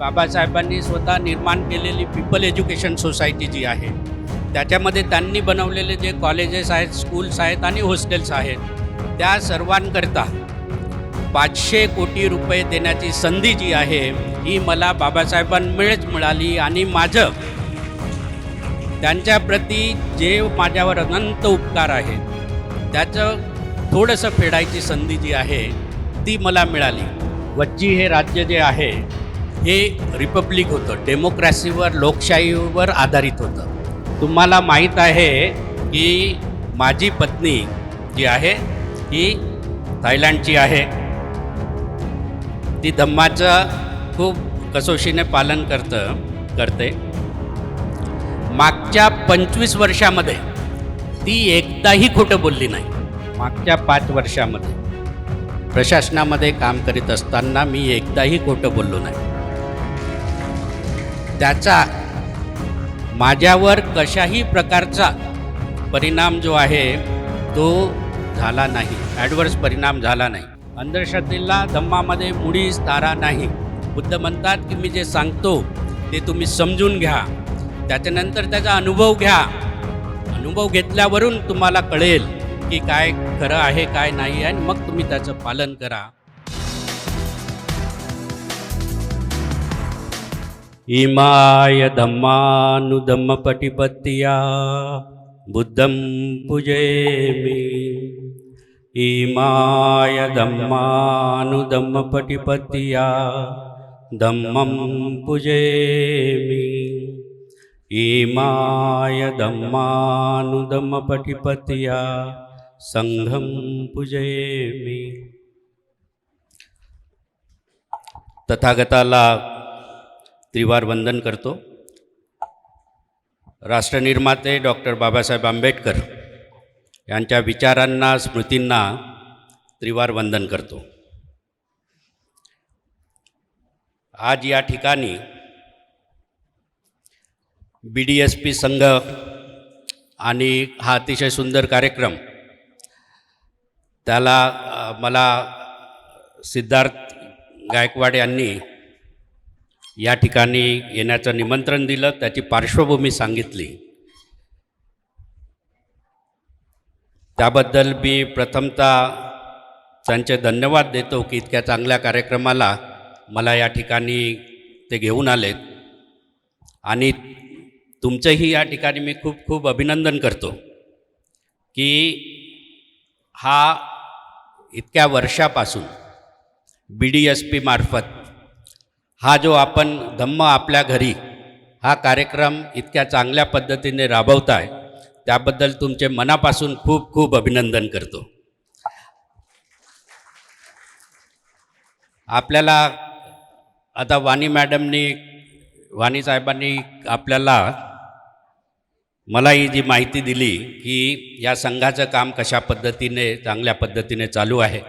बाबासाहेबांनी स्वतः निर्माण केलेली पीपल एज्युकेशन सोसायटी जी आहे त्याच्यामध्ये त्यांनी बनवलेले जे कॉलेजेस आहेत स्कूल्स आहेत आणि हॉस्टेल्स आहेत त्या सर्वांकरता पाचशे कोटी रुपये देण्याची संधी जी आहे ही मला बाबासाहेबांमुळेच मिळाली आणि माझं त्यांच्याप्रती जे माझ्यावर अनंत उपकार आहेत त्याचं थोडंसं फेडायची संधी जी आहे ती मला मिळाली. वज्जी हे राज्य जे आहे हे रिपब्लिक होतं. डेमोक्रॅसीवर लोकशाहीवर आधारित होतं. तुम्हाला माहीत आहे की माझी पत्नी जी आहे ही थायलंडची आहे. ती धम्माचं खूप कसोशीने पालन करतं करते. मागच्या पंचवीस वर्षामध्ये ती एकदाही खोटं बोलली नाही. मागच्या पाच वर्षामध्ये. प्रशासनामध्ये काम करीत असताना मी एकदाही खोटं बोललो नाही. त्याचा माझ्यावर कशाही प्रकारचा परिणाम जो आहे तो झाला नाही. ॲडवर्स परिणाम झाला नाही. अंधश्रद्धेला धम्मामध्ये मुळीच तारा नाही. बुद्ध म्हणतात की मी जे सांगतो ते तुम्ही समजून घ्या. त्याच्यानंतर त्याचा अनुभव घ्या. अनुभव घेतल्यावरून तुम्हाला कळेल की काय खरं आहे काय नाही आणि मग तुम्ही त्याचं पालन करा. ఇమాయదమ్మానుదమ్మపటిపత్తియా బుద్ధం పుజేమి. ఈమాయదమ్మానుదమ్మపటిపత్తియా దమ్మం పుజేమి. ఈమాయదమ్మానుదమ్మపటిపత్తియా సంఘం పుజేమి. తథాగతాల त्रिवार वंदन करतो. राष्ट्रनिर्माते डॉक्टर बाबासाहेब आंबेडकर यांच्या विचारांना स्मृतींना त्रिवार वंदन करतो. आज या ठिकाणी बी डी एस पी संघ आणि हा अतिशय सुंदर कार्यक्रम त्याला मला सिद्धार्थ गायकवाड यांनी या ठिकाणी येण्याचं निमंत्रण दिलं त्याची पार्श्वभूमी सांगितली. त्याबद्दल मी प्रथमतः त्यांचे धन्यवाद देतो की इतक्या चांगल्या कार्यक्रमाला मला या ठिकाणी ते घेऊन आलेत. आणि तुमचंही या ठिकाणी मी खूप खूप अभिनंदन करतो की हा इतक्या वर्षापासून बी डी एस पी मार्फत हा जो आपण धम्म आपल्या घरी हा कार्यक्रम इतक्या चांगल्या पद्धतीने राबवताय त्याबद्दल तुमचे मनापासून खूप खूप अभिनंदन करतो. आपल्याला आता वाणी मॅडमनी वाणी साहेबांनी आपल्याला मला ही जी माहिती दिली की या संघाचं काम कशा पद्धतीने चांगल्या पद्धतीने चालू आहे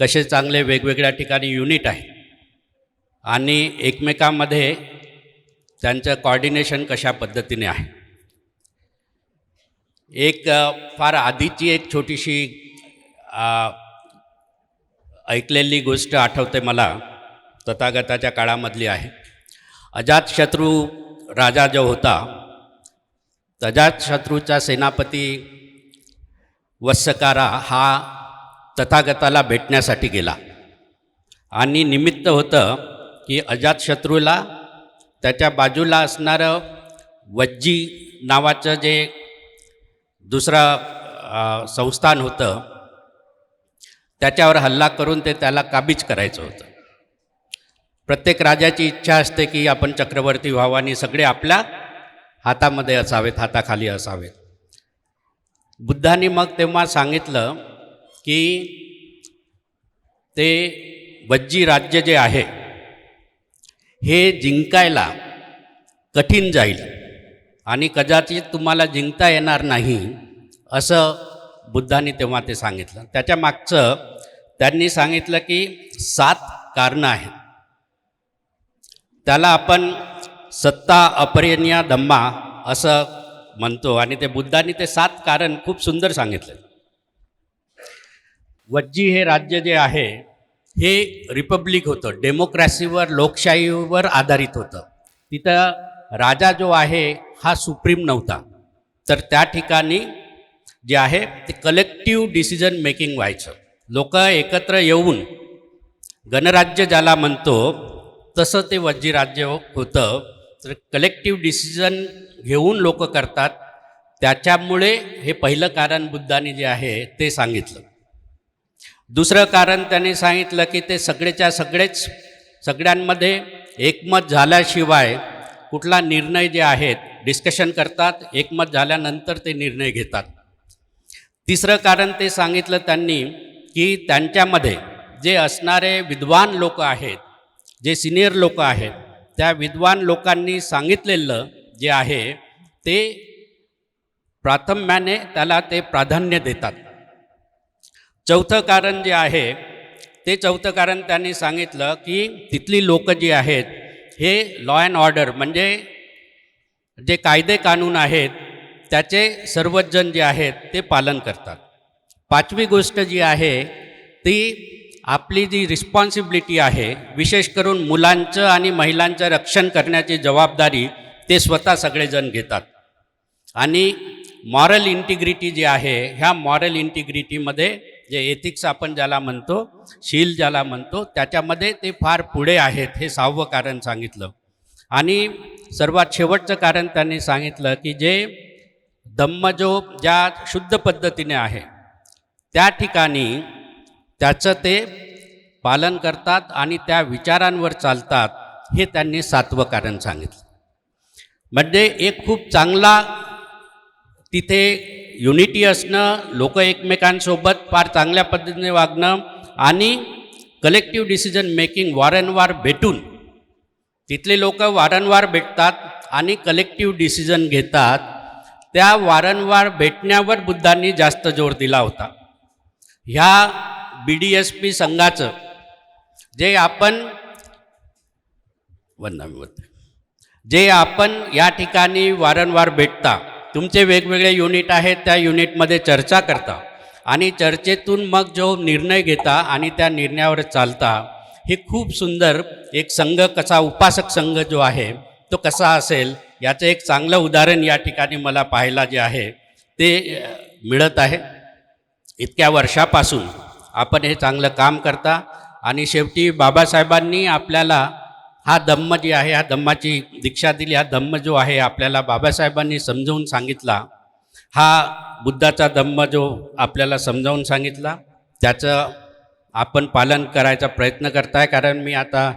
कसे चांगले वेगवेगळ्या ठिकाणी युनिट आहे आणि एकमेकांमध्ये त्यांचं कॉर्डिनेशन कशा पद्धतीने आहे. एक फार आधीची एक छोटीशी ऐकलेली गोष्ट आठवते मला तथागताच्या काळामधली आहे. अजातशत्रू राजा जो होता अजातशत्रूचा सेनापती वत्सकारा हा तथागताला भेटण्यासाठी गेला. आणि निमित्त होतं की अजातशत्रूला त्याच्या बाजूला असणारं वज्जी नावाचं जे दुसरं संस्थान होतं त्याच्यावर हल्ला करून ते त्याला काबीज करायचं होतं. प्रत्येक राजाची इच्छा असते की आपण चक्रवर्ती व्हावं आणि सगळे आपल्या हातामध्ये असावेत हाताखाली असावेत. बुद्धांनी मग तेव्हा सांगितलं की ते वज्जी राज्य जे आहे हे जिंकायला कठीण जाईल आणि कदाचित तुम्हाला जिंकता येणार नाही असं बुद्धांनी तेव्हा ते सांगितलं. त्याच्या मागचं त्यांनी सांगितलं की सात कारणं आहेत. त्याला आपण सत्ता अपरियनिया धम्मा असं म्हणतो आणि ते बुद्धांनी ते सात कारण खूप सुंदर सांगितलं. वज्जी हे राज्य जे आहे हे रिपब्लिक होतं. डेमोक्रॅसीवर लोकशाहीवर आधारित होतं. तिथं राजा जो आहे हा सुप्रीम नव्हता. तर त्या ठिकाणी जे आहे ते कलेक्टिव्ह डिसिजन मेकिंग व्हायचं. लोक एकत्र येऊन गणराज्य ज्याला म्हणतो तसं ते वज्जीराज्य होतं. तर कलेक्टिव्ह डिसिजन घेऊन लोक करतात. त्याच्यामुळे हे पहिलं कारण बुद्धाने जे आहे ते सांगितलं. दुसरं कारण त्यांनी सांगितलं की ते सगळेच्या सगळेच सगळ्यांमध्ये एकमत झाल्याशिवाय कुठला निर्णय जे आहेत डिस्कशन करतात एकमत झाल्यानंतर ते निर्णय घेतात. तिसरं कारण ते सांगितलं त्यांनी की त्यांच्यामध्ये जे असणारे विद्वान लोक आहेत जे सिनियर लोक आहेत त्या विद्वान लोकांनी सांगितलेलं जे आहे ते प्राथम्याने त्याला ते प्राधान्य देतात. चौथं कारण जे आहे ते चौथं कारण त्यांनी सांगितलं की तिथली लोक जी आहेत हे लॉ अँड ऑर्डर म्हणजे जे कायदे कानून आहेत त्याचे सर्वच जण जे आहेत ते पालन करतात. पाचवी गोष्ट जी आहे ती आपली जी रिस्पॉन्सिबिलिटी आहे विशेष करून मुलांचं आणि महिलांचं रक्षण करण्याची जबाबदारी ते स्वतः सगळेजण घेतात. आणि मॉरल इंटिग्रिटी जी आहे ह्या मॉरल इंटिग्रिटीमध्ये जे एथिक्स आपण ज्याला म्हणतो शील ज्याला म्हणतो त्याच्यामध्ये ते फार पुढे आहेत हे सहावं कारण सांगितलं. आणि सर्वात शेवटचं कारण त्यांनी सांगितलं की जे धम्म जो ज्या शुद्ध पद्धतीने आहे त्या ठिकाणी त्याचं ते पालन करतात आणि त्या विचारांवर चालतात हे त्यांनी सातवं कारण सांगितलं. म्हणजे एक खूप चांगला तिथे युनिटी असणं लोक एकमेकांसोबत फार चांगल्या पद्धतीने वागणं आणि कलेक्टिव्ह डिसिजन मेकिंग वारंवार भेटून तिथले लोक वारंवार भेटतात आणि कलेक्टिव्ह डिसिजन घेतात त्या वारंवार भेटण्यावर बुद्धांनी जास्त जोर दिला होता. ह्या बी डी एस पी संघाचं जे आपण वंदा जे आपण या ठिकाणी वारंवार भेटता तुमचे वेगवेगळे युनिट आहेत त्या युनिटमध्ये चर्चा करता. आणि चर्चेतून मग जो निर्णय घेता आणि त्या निर्णयावर चालता हे खूप सुंदर एक संघ कसा उपासक संघ जो आहे तो कसा असेल याचं एक चांगलं उदाहरण या ठिकाणी मला पाहायला जे आहे ते मिळत आहे. इतक्या वर्षापासून आपण हे चांगलं काम करता आणि शेवटी बाबासाहेबांनी आपल्याला हा धम्म जी आहे हा धम्माची दीक्षा दिली हा धम्म जो आहे आपल्याला बाबासाहेबांनी समजावून सांगितला हा बुद्धाचा धम्म जो आपल्याला समजावून सांगितला त्याचं आपण पालन करायचा प्रयत्न करताय कारण मी आता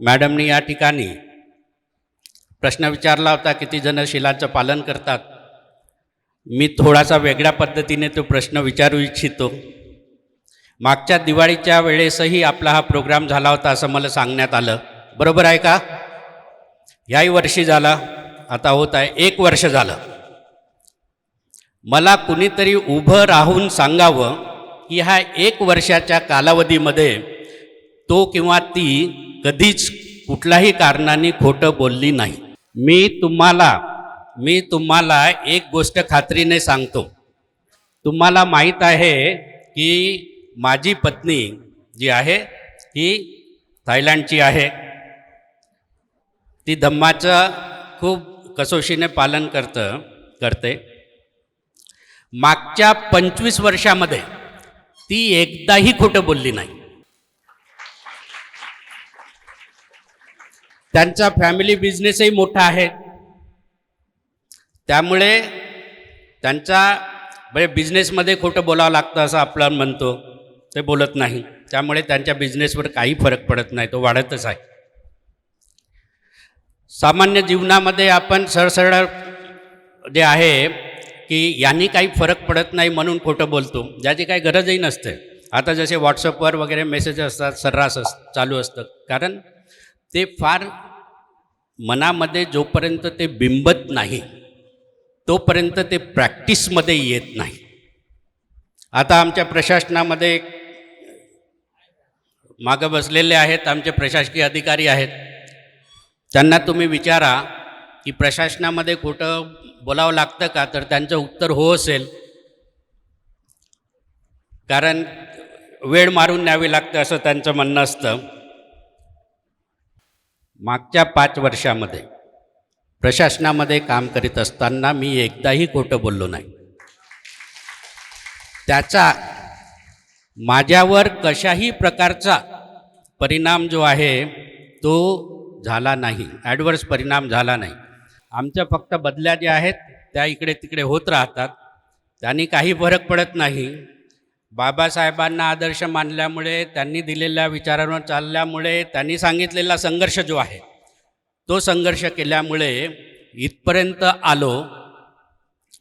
मॅडमनी या ठिकाणी प्रश्न विचारला होता किती जण शिलाचं पालन करतात. मी थोडासा वेगळ्या पद्धतीने तो प्रश्न विचारू इच्छितो. मागच्या दिवाळीच्या वेळेसही आपला हा प्रोग्राम झाला होता असं मला सांगण्यात आलं. बरोबर आहे का? याही वर्षी झाला आता होत आहे एक वर्ष झालं. मला कुणीतरी उभं राहून सांगावं की ह्या एक वर्षाच्या कालावधीमध्ये तो किंवा ती कधीच कुठल्याही कारणाने खोटं बोलली नाही. मी तुम्हाला मी तुम्हाला एक गोष्ट खात्रीने सांगतो. तुम्हाला माहीत आहे की माझी पत्नी जी आहे ती थायलंडची आहे. ती धम्माचं खूप कसोशीने पालन करतं करते. मागच्या पंचवीस वर्षामध्ये ती एकदाही खोटं बोलली नाही. त्यांचा फॅमिली बिझनेसही मोठा आहे. त्यामुळे त्यांचा म्हणजे बिझनेसमध्ये खोटं बोलावं लागतं असं आपलं म्हणतो. ते बोलत नाही. त्यामुळे त्यांच्या बिझनेसवर काही फरक पडत नाही. तो वाढतच आहे. सामान्य जीवनामध्ये आपण सरसरळ जे आहे की यांनी काही फरक पडत नाही म्हणून खोटं बोलतो. ज्याची काही गरजही नसते. आता जसे व्हॉट्सअपवर वगैरे मेसेज असतात सर्रास अस चालू असतं. कारण ते फार मनामध्ये जोपर्यंत ते बिंबत नाही तोपर्यंत ते प्रॅक्टिसमध्ये येत नाही. आता आमच्या प्रशासनामध्ये मागं बसलेले आहेत आमचे प्रशासकीय अधिकारी आहेत. त्यांना तुम्ही विचारा की प्रशासनामध्ये खोटं बोलावं लागतं का? तर त्यांचं उत्तर हो असेल. कारण वेळ मारून न्यावी लागते असं त्यांचं म्हणणं असतं. मागच्या पाच वर्षामध्ये प्रशासनामध्ये काम करीत असताना मी एकदाही खोटं बोललो नाही. त्याचा माझ्यावर कशाही प्रकारचा परिणाम जो आहे तो झाला नाही. ॲडवर्स परिणाम झाला नाही. आमच्या फक्त बदल्या ज्या आहेत त्या इकडे तिकडे होत राहतात. त्यांनी काही फरक पडत नाही. बाबासाहेबांना आदर्श मानल्यामुळे त्यांनी दिलेल्या विचारांवर चालल्यामुळे त्यांनी सांगितलेला संघर्ष जो आहे तो संघर्ष केल्यामुळे इथपर्यंत आलो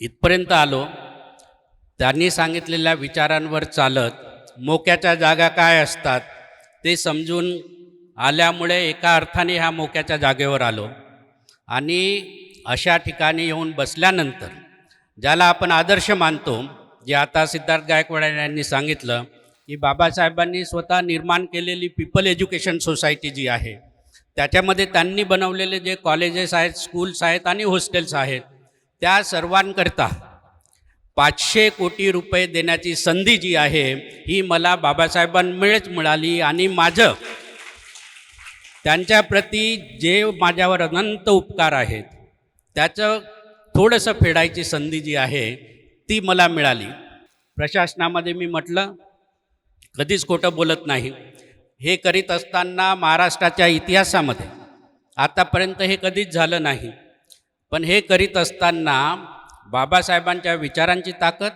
इथपर्यंत आलो त्यांनी सांगितलेल्या विचारांवर चालत मोक्याच्या जागा काय असतात ते समजून आल्यामुळे एका अर्थाने ह्या मोक्याच्या जागेवर आलो. आणि अशा ठिकाणी येऊन बसल्यानंतर ज्याला आपण आदर्श मानतो जे आता सिद्धार्थ गायकवाड यांनी सांगितलं की बाबासाहेबांनी स्वतः निर्माण केलेली पीपल एज्युकेशन सोसायटी जी आहे त्याच्यामध्ये त्यांनी बनवलेले जे कॉलेजेस आहेत स्कूल्स आहेत आणि हॉस्टेल्स आहेत त्या सर्वांकरता पाचशे कोटी रुपये देण्याची संधी जी आहे ही मला बाबासाहेबांमुळेच मिळाली आणि माझं त्यांच्याप्रती जे माझ्यावर अनंत उपकार आहेत त्याचं थोडंसं फेडायची संधी जी आहे ती मला मिळाली. प्रशासनामध्ये मी म्हटलं कधीच खोटं बोलत नाही. हे करीत असताना महाराष्ट्राच्या इतिहासामध्ये आतापर्यंत हे कधीच झालं नाही. पण हे करीत असताना बाबासाहेबांच्या विचारांची ताकद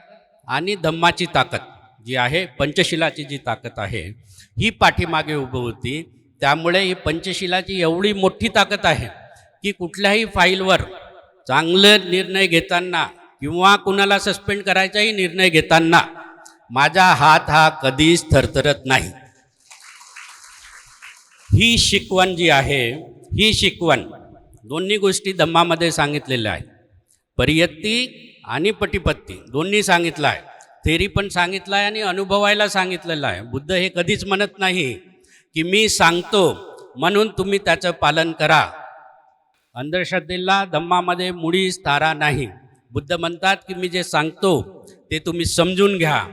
आणि धम्माची ताकद जी आहे पंचशिलाची जी ताकद आहे ही पाठीमागे उभं होती. त्यामुळे ही पंचशिलाची एवढी मोठी ताकद आहे की कुठल्याही फाईलवर चांगले निर्णय घेताना किंवा कुणाला सस्पेंड करायचाही निर्णय घेताना माझा हात हा कधीच थरथरत नाही. ही शिकवण जी आहे ही शिकवण दोन्ही गोष्टी धम्मामध्ये सांगितलेल्या आहेत. परियत्ती आणि पटिपत्ती दोन्ही सांगितलं आहे. थेरी पण सांगितलं आहे आणि अनुभवायला सांगितलेलं आहे. बुद्ध हे कधीच म्हणत नाही. की मी सांगतो म्हणून तुम्ही त्याचं पालन करा. अंधश्रद्धेला धम्मामध्ये मुळीच तारा नाही. बुद्ध म्हणतात की मी जे सांगतो ते तुम्ही समजून घ्या.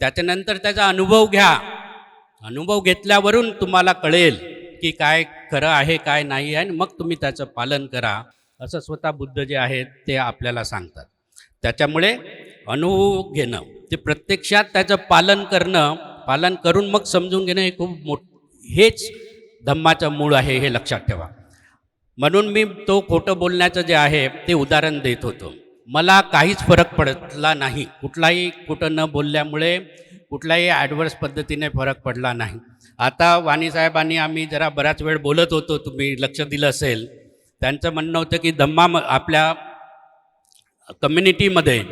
त्याच्यानंतर त्याचा अनुभव घ्या. अनुभव घेतल्यावरून तुम्हाला कळेल की काय खरं आहे काय नाही आहे आणि मग तुम्ही त्याचं पालन करा. असं स्वतः बुद्ध जे आहेत ते आपल्याला सांगतात. त्याच्यामुळे अनुभव घेणं ते प्रत्यक्षात त्याचं पालन करणं पालन करून मग समजून घेणं हे खूप मोठं हेच धम्माचं मूळ आहे हे लक्षात ठेवा. म्हणून मी तो खोटं बोलण्याचं जे आहे ते उदाहरण देत होतो. मला काहीच फरक पडला नाही. कुठलाही खोटं न बोलल्यामुळे कुठलाही ॲडव्हर्स पद्धतीने फरक पडला नाही. आता वाणीसाहेबांनी आम्ही जरा बराच वेळ बोलत होतो तुम्ही लक्ष दिलं असेल. त्यांचं म्हणणं होतं की धम्मा आपल्या कम्युनिटीमध्ये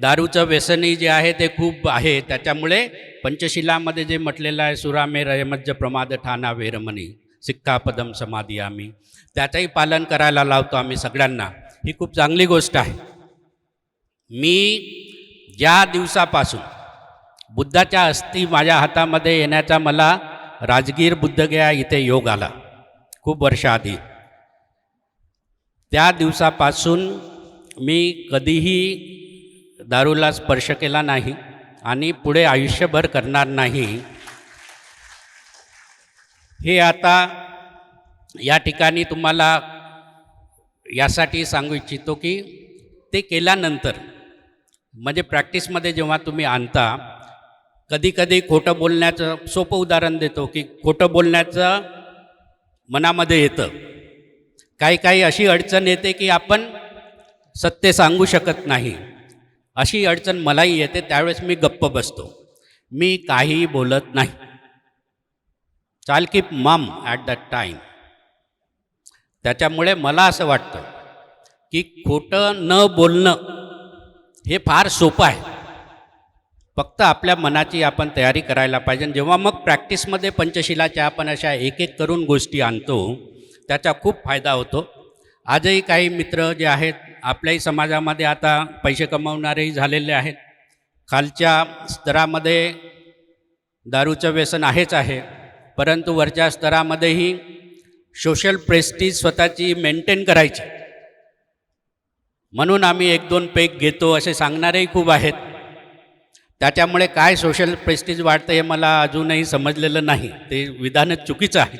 दारूचं व्यसनही जे आहे ते खूप आहे. त्याच्यामुळे पंचशिलामध्ये जे म्हटलेलं आहे सुरामे रयमज्ज प्रमाद ठाणा वेरमणी सिक्कापदम समाधी आम्ही त्याचंही पालन करायला लावतो आम्ही सगळ्यांना. ही खूप चांगली गोष्ट आहे. मी ज्या दिवसापासून बुद्धाच्या अस्थि माझ्या हातामध्ये येण्याचा मला राजगीर बुद्धगया इथे योग आला खूप वर्षाआधी. त्या दिवसापासून मी कधीही दारूला स्पर्श केला नाही. आणि पुढे आयुष्यभर करणार नाही. हे आता या ठिकाणी तुम्हाला यासाठी सांगू इच्छितो की ते केल्यानंतर म्हणजे प्रॅक्टिसमध्ये जेव्हा तुम्ही आणता कधीकधी खोटं बोलण्याचं सोपं उदाहरण देतो की खोटं बोलण्याचं मनामध्ये येतं. काही काही अशी अडचण येते की आपण सत्य सांगू शकत नाही. अशी अडचण मलाही येते त्यावेळेस मी गप्प बसतो. मी काहीही बोलत नाही. चाल कीप मम ॲट दॅट टाईम त्याच्यामुळे मला असं वाटतं की खोटं न बोलणं हे फार सोपं आहे. फक्त आपल्या मनाची आपण तयारी करायला पाहिजे. जेव्हा मग प्रॅक्टिसमध्ये पंचशिलाच्या आपण अशा एक एक करून गोष्टी आणतो त्याचा खूप फायदा होतो. आजही काही मित्र जे आहेत आपल्याही समाजामध्ये आता पैसे कमावणारेही झालेले आहेत. खालच्या स्तरामध्ये दारूचं व्यसन आहेच आहे. परंतु वरच्या स्तरामध्येही सोशल प्रेस्टीज स्वतःची मेंटेन करायची. म्हणून आम्ही एक दोन पेक घेतो असे सांगणारेही खूप आहेत. त्याच्यामुळे काय सोशल प्रेस्टीज वाढतं हे मला अजूनही समजलेलं नाही. ते विधानच चुकीचं आहे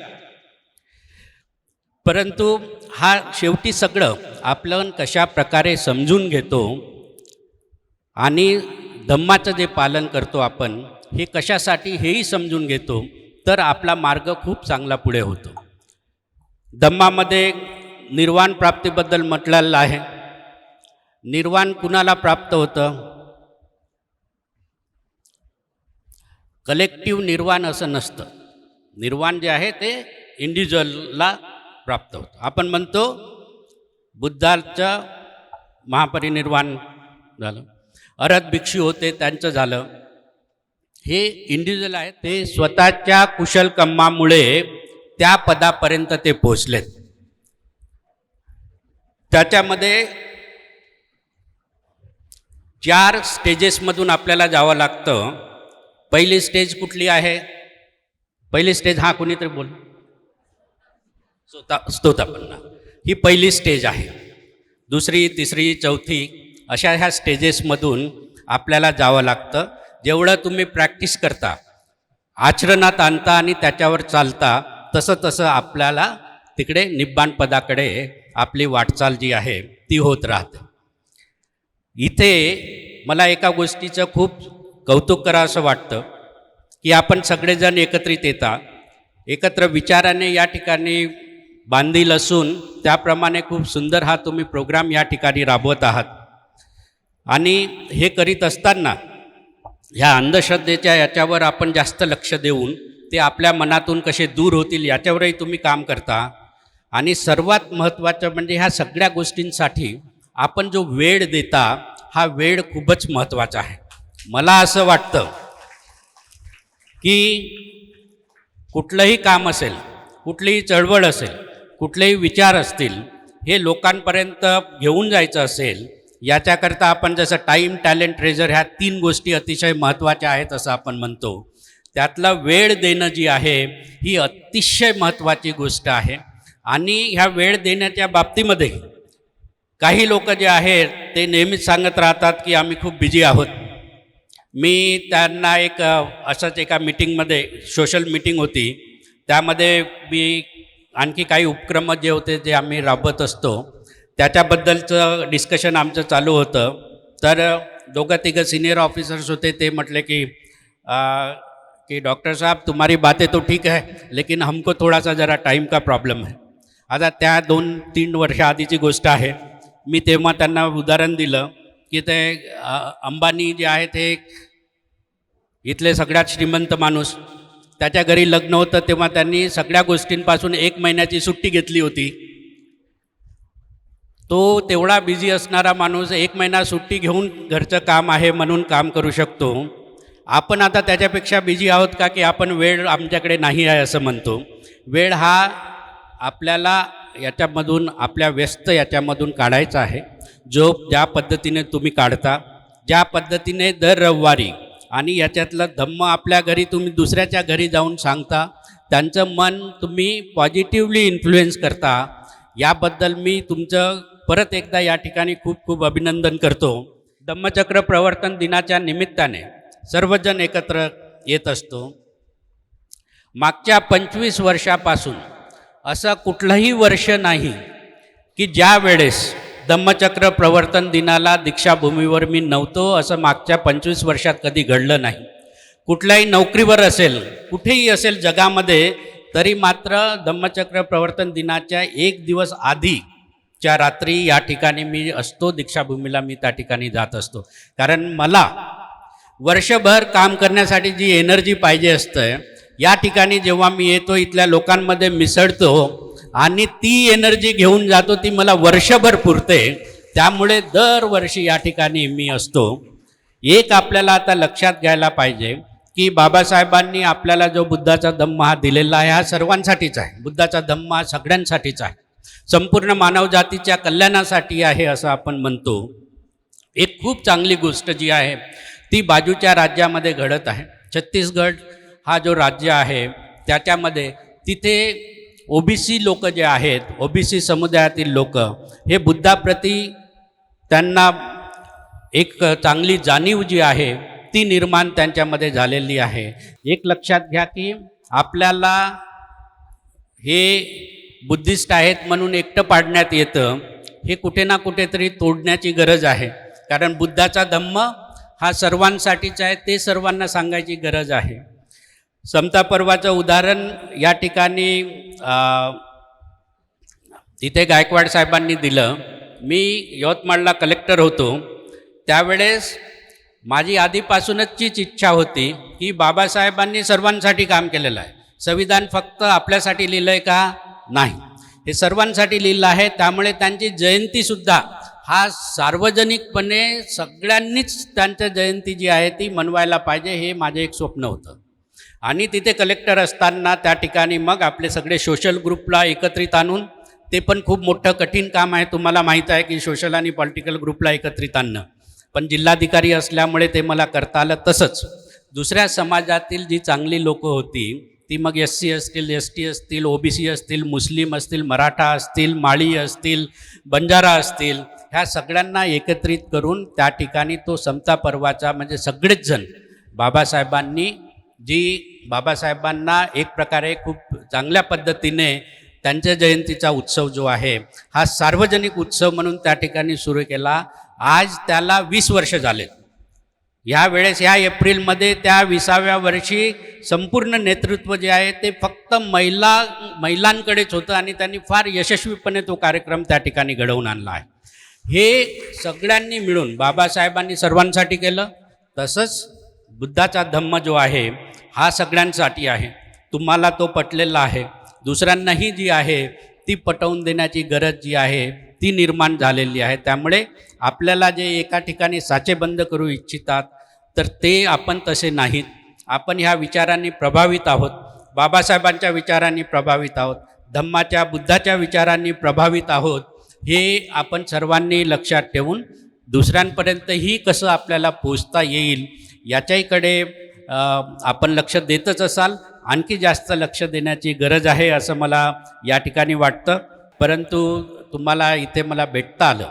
परंतु हा शेवटी सगळं आपण कशा प्रकारे समजून घेतो आणि धम्माचं जे पालन करतो आपण हे कशासाठी हेही समजून घेतो तर आपला मार्ग खूप चांगला पुढे होतो. धम्मामध्ये निर्वाण प्राप्तीबद्दल म्हटलेलं आहे. निर्वाण कुणाला प्राप्त होतं? कलेक्टिव्ह निर्वाण असं नसतं. निर्वाण जे आहे ते इंडिव्हिज्युअलला प्राप्त होतो. आपण म्हणतो बुद्धाचं महापरिनिर्वाण झालं. अरत भिक्षू होते त्यांचं झालं. हे इंडिव्हिज्युअल आहे ते स्वतःच्या कुशल कम्मामुळे त्या पदापर्यंत ते पोचलेत त्याच्यामध्ये चार स्टेजेसमधून आपल्याला जावं लागतं. पहिली स्टेज कुठली आहे? पहिली स्टेज हा कोणीतरी बोल स्तोता स्तोतापन्ना. ही पहिली स्टेज आहे. दुसरी तिसरी चौथी अशा ह्या स्टेजेसमधून आपल्याला जावं लागतं. जेवढं तुम्ही प्रॅक्टिस करता आचरणात आणता आणि त्याच्यावर चालता तसं तसं आपल्याला तिकडे निब्बाण पदाकडे आपली वाटचाल जी आहे ती होत राहते. इथे मला एका गोष्टीचं खूप कौतुक करा असं वाटतं की आपण सगळेजण एकत्रित येता. एकत्र विचाराने या ठिकाणी बांधील असून त्याप्रमाणे खूप सुंदर हा तुम्ही प्रोग्राम या ठिकाणी राबवत आहात. आणि हे करीत असताना ह्या अंधश्रद्धेच्या याच्यावर आपण जास्त लक्ष देऊन ते आपल्या मनातून कसे दूर होतील याच्यावरही तुम्ही काम करता. आणि सर्वात महत्त्वाचं म्हणजे ह्या सगळ्या गोष्टींसाठी आपण जो वेळ देता हा वेळ खूपच महत्त्वाचा आहे. मला असं वाटतं की कुठलंही काम असेल कुठलीही चळवळ असेल कुठलेही विचार असतील हे लोकांपर्यंत घेऊन जायचं असेल याच्याकरता आपण जसं टाईम टॅलेंट ट्रेजर ह्या तीन गोष्टी अतिशय महत्त्वाच्या आहेत असं आपण म्हणतो. त्यातला वेळ देणं जी आहे ही अतिशय महत्त्वाची गोष्ट आहे. आणि ह्या वेळ देण्याच्या बाबतीमध्ये काही लोक जे आहेत ते नेहमीच सांगत राहतात की आम्ही खूप बिझी आहोत. मी त्यांना एक असंच एका मिटिंगमध्ये सोशल मिटिंग होती. त्यामध्ये मी आणखी काही उपक्रम जे होते जे आम्ही राबवत असतो त्याच्याबद्दलचं डिस्कशन आमचं चालू होतं. तर दोघं तिघं सिनियर ऑफिसर्स होते ते म्हटले की आ, कि डॉक्टर साहब तुम्हारी बातें तो ठीक है लेकिन हमको थोड़ा सा जरा टाइम का प्रॉब्लेम है. आता त्या दोन तीन वर्ष आधीची गोष्ट आहे. मी तेव्हा त्यांना उदाहरण दिलं की ते अंबानी जे आहे ते इथले सगळ्यात श्रीमंत माणूस. त्याच्या घरी लग्न होतं तेव्हा त्यांनी सगळ्या गोष्टींपासून एक महिन्याची सुट्टी घेतली होती. तो तेवढा बिझी असणारा माणूस एक महिना सुट्टी घेऊन घरचं काम आहे म्हणून काम करू शकतो. आपण आता त्याच्यापेक्षा बिझी आहोत का की आपण वेळ आमच्याकडे नाही आहे असं म्हणतो. वेळ हा आपल्याला याच्यामधून आपल्या व्यस्त याच्यामधून काढायचा आहे. जो ज्या पद्धतीने तुम्ही काढता ज्या पद्धतीने दर रविवारी आणि याच्यातलं धम्म आपल्या घरी तुम्ही दुसऱ्याच्या घरी जाऊन सांगता त्यांचं मन तुम्ही पॉझिटिव्हली इन्फ्लुएन्स करता याबद्दल मी तुमचं परत एकदा या ठिकाणी खूप खूप अभिनंदन करतो. धम्मचक्र प्रवर्तन दिनाच्या निमित्ताने सर्वजण एकत्र येत असतो. मागच्या पंचवीस वर्षापासून असं कुठलंही वर्ष नाही की ज्या वेळेस धम्मचक्र प्रवर्तन दिनाला दीक्षाभूमीवर मी नव्हतो असं मागच्या पंचवीस वर्षात कधी घडलं नाही. कुठल्याही नोकरीवर असेल कुठेही असेल जगामध्ये तरी मात्र धम्मचक्र प्रवर्तन दिनाच्या एक दिवस आधीच्या रात्री या ठिकाणी मी असतो दीक्षाभूमीला मी त्या ठिकाणी जात असतो. कारण मला वर्षभर काम करण्यासाठी जी एनर्जी पाहिजे असतं या ठिकाणी जेव्हा मी येतो इथल्या लोकांमध्ये मिसळतो आणि ती एनर्जी घेऊन जातो ती मला वर्षभर पुरते. त्यामुळे दरवर्षी या ठिकाणी मी असतो. एक आपल्याला आता लक्षात घ्यायला पाहिजे की बाबासाहेबांनी आपल्याला जो बुद्धाचा धम्म हा दिलेला आहे हा सर्वांसाठीच आहे. बुद्धाचा धम्म हा सगळ्यांसाठीच आहे. संपूर्ण मानवजातीच्या कल्याणासाठी आहे असं आपण म्हणतो. एक खूप चांगली गोष्ट जी आहे ती बाजूच्या राज्यामध्ये घडत आहे. छत्तीसगड हा जो राज्य आहे त्याच्यामध्ये तिथे ओबीसी लोक जे आहेत ओबीसी समुदायातील लोक हे बुद्धाप्रती त्यांना एक चांगली जाणीव जी आहे ती निर्माण त्यांच्यामध्ये झालेली आहे. एक लक्षात घ्या की आपल्याला हे बुद्धिस्ट आहेत म्हणून एकटं पाडण्यात येतं हे कुठे ना कुठेतरी तोडण्याची गरज आहे. कारण बुद्धाचा धम्म हा सर्वांसाठीच आहे ते सर्वांना सांगायची गरज आहे. समता पर्वाचं उदाहरण या ठिकाणी तिथे गायकवाड साहेबांनी दिलं. मी यवतमाळला कलेक्टर होतो. त्यावेळेस माझी आधीपासूनचीच इच्छा होती की बाबासाहेबांनी सर्वांसाठी काम केलेलं आहे. संविधान फक्त आपल्यासाठी लिहिलं आहे का? नाही. हे सर्वांसाठी लिहिलं आहे. त्यामुळे त्यांची जयंतीसुद्धा हा सार्वजनिकपणे सगळ्यांनीच त्यांच्या जयंती जी आहे ती मनवायला पाहिजे हे माझं एक स्वप्न होतं. आणि तिथे कलेक्टर असताना त्या ठिकाणी मग आपले सगळे सोशल ग्रुपला एकत्रित आणून ते पण खूप मोठं कठीण काम आहे तुम्हाला माहीत आहे की सोशल आणि पॉलिटिकल ग्रुपला एकत्रित आणणं. पण जिल्हाधिकारी असल्यामुळे ते मला करता आलं तसंच. दुसऱ्या समाजातील जी चांगली लोकं होती ती मग एस सी असतील एस टी असतील ओ बी सी असतील मुस्लिम असतील मराठा असतील माळी असतील बंजारा असतील ह्या सगळ्यांना एकत्रित करून त्या ठिकाणी तो समता पर्वाचा म्हणजे सगळेच जण बाबासाहेबांनी जी बाबासाहेबांना एक प्रकारे खूप चांगल्या पद्धतीने त्यांच्या जयंतीचा उत्सव जो आहे हा सार्वजनिक उत्सव म्हणून त्या ठिकाणी सुरू केला. आज त्याला वीस वर्ष झाले. ह्या वेळेस ह्या एप्रिलमध्ये त्या विसाव्या वर्षी संपूर्ण नेतृत्व जे आहे ते फक्त महिला महिलांकडेच होतं आणि त्यांनी फार यशस्वीपणे तो कार्यक्रम त्या ठिकाणी घडवून आणला आहे. हे सगळ्यांनी मिळून बाबासाहेबांनी सर्वांसाठी केलं. तसंच बुद्धाचा धम्म जो आहे हा सगळ्यांसाठी आहे. तुम्हाला तो पटलेला आहे. दुसऱ्यांनाही जी आहे ती पटवून देण्याची गरज जी आहे ती निर्माण झालेली आहे. त्यामुळे आपल्याला जे एका ठिकाणी साचेबंद करू इच्छितात तर ते आपण तसे नाहीत. आपण ह्या विचारांनी प्रभावित आहोत. बाबासाहेबांच्या विचारांनी प्रभावित आहोत. धम्माच्या बुद्धाच्या विचारांनी प्रभावित आहोत. हे आपण सर्वांनी लक्षात ठेवून दुसऱ्यांपर्यंतही कसं आपल्याला पोचता येईल याच्याहीकडे आपण लक्ष देतच असाल आणखी जास्त लक्ष देण्याची गरज आहे असं मला या ठिकाणी वाटतं. परंतु तुम्हाला इथे मला भेटता आलं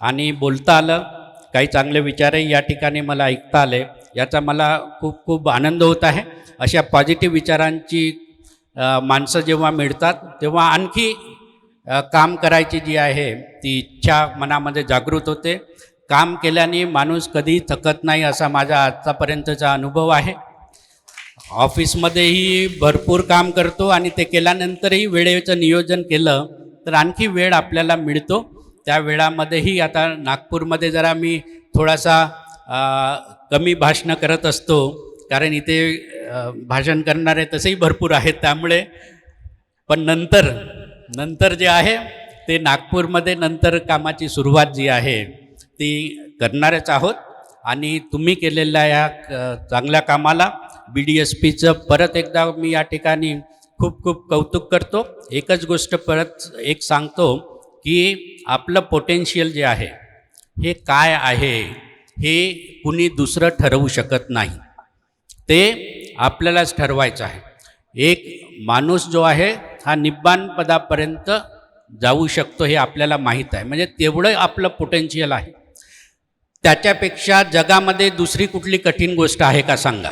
आणि बोलता आलं काही चांगले विचारही या ठिकाणी मला ऐकता आले याचा मला खूप खूप आनंद होत आहे. अशा पॉझिटिव्ह विचारांची माणसं जेव्हा मिळतात तेव्हा आणखी काम करायची जी आहे ती इच्छा मनामध्ये जागृत होते. काम केल्याने माणूस कधी थकत नाही असा माझा आत्तापर्यंतचा अनुभव आहे. ऑफिसमध्येही भरपूर काम करतो आणि ते केल्यानंतरही वेळेचं नियोजन केलं तर आणखी वेळ आपल्याला मिळतो. त्या वेळामध्येही आता नागपूरमध्ये जरा मी थोडासा कमी भाषणं करत असतो. कारण इथे भाषण करणारे तसेही भरपूर आहेत त्यामुळे. पण नंतर नंतर जे आहे ते नागपूरमध्ये नंतर कामाची सुरुवात जी आहे ती करणारच आहोत. आणि तुम्ही केलेल्या या चांगल्या कामाला बी डी एस पीचं परत एकदा मी या ठिकाणी खूप खूप कौतुक करतो. एकच गोष्ट परत एक सांगतो की आपलं पोटेन्शियल जे आहे हे काय आहे हे कुणी दुसरं ठरवू शकत नाही. ते आपल्यालाच ठरवायचं आहे. एक माणूस जो आहे हा निब्बाण पदापर्यंत जाऊ शकतो हे आपल्याला माहीत आहे. म्हणजे तेवढं आपलं पोटेन्शियल आहे. त्याच्यापेक्षा जगामध्ये दुसरी कुठली कठीण गोष्ट आहे का सांगा?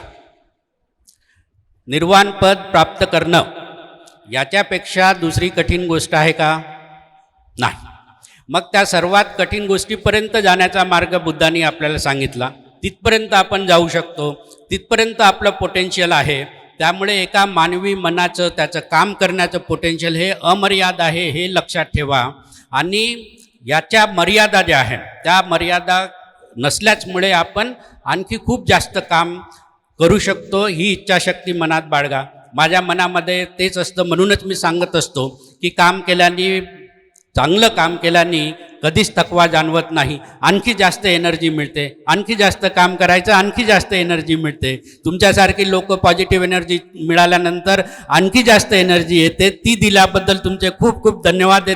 निर्वाण पद प्राप्त करणं याच्यापेक्षा दुसरी कठीण गोष्ट आहे का? नाही. मग त्या सर्वात कठीण गोष्टीपर्यंत जाण्याचा मार्ग बुद्धांनी आपल्याला सांगितला. तिथपर्यंत आपण जाऊ शकतो. तिथपर्यंत आपलं पोटेन्शियल आहे. त्यामुळे एका मानवी मनाचं त्याचं काम करण्याचं पोटेन्शियल हे अमर्याद आहे हे लक्षात ठेवा. आणि याच्या मर्यादा ज्या आहेत त्या मर्यादा नसल्याचमुळे आपण आणखी खूप जास्त काम करू शकतो. ही इच्छाशक्ती मनात बाळगा. माझ्या मनामध्ये तेच असतं म्हणूनच मी सांगत असतो की काम केल्याने चांगलं काम केल्याने कधीच थकवा जाणवत नाही. आणखी जास्त एनर्जी मिळते. आणखी जास्त काम करायचं आणखी जास्त एनर्जी मिळते. तुमच्यासारखी लोक पॉझिटिव्ह एनर्जी मिळाल्यानंतर आणखी जास्त एनर्जी येते. ती दिल्याबद्दल तुमचे खूप खूप धन्यवाद. देतो